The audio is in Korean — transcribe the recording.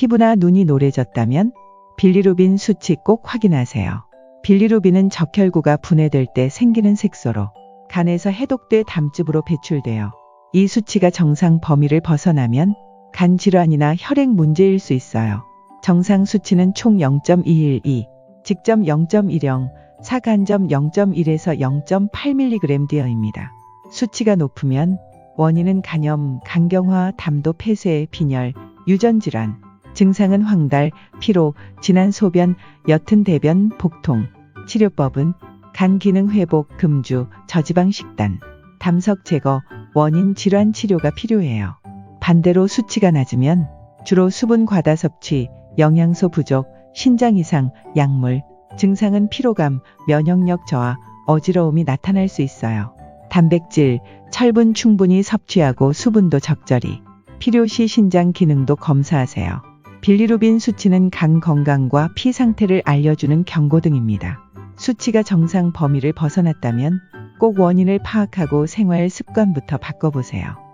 피부나 눈이 노래졌다면 빌리루빈 수치 꼭 확인하세요. 빌리루빈은 적혈구가 분해될 때 생기는 색소로 간에서 해독돼 담즙으로 배출되어 이 수치가 정상 범위를 벗어나면 간 질환이나 혈액 문제일 수 있어요. 정상 수치는 총 0.212, 직점 0.10, 사간점 0.1에서 0.8mgd어입니다. 수치가 높으면 원인은 간염, 간경화, 담도 폐쇄, 빈혈, 유전 질환, 증상은 황달, 피로, 진한 소변, 옅은 대변, 복통, 치료법은 간 기능 회복, 금주, 저지방 식단, 담석 제거, 원인 질환 치료가 필요해요. 반대로 수치가 낮으면 주로 수분 과다 섭취, 영양소 부족, 신장 이상, 약물, 증상은 피로감, 면역력 저하, 어지러움이 나타날 수 있어요. 단백질, 철분 충분히 섭취하고 수분도 적절히, 필요시 신장 기능도 검사하세요. 빌리루빈 수치는 간 건강과 피 상태를 알려주는 경고등입니다. 수치가 정상 범위를 벗어났다면 꼭 원인을 파악하고 생활 습관부터 바꿔보세요.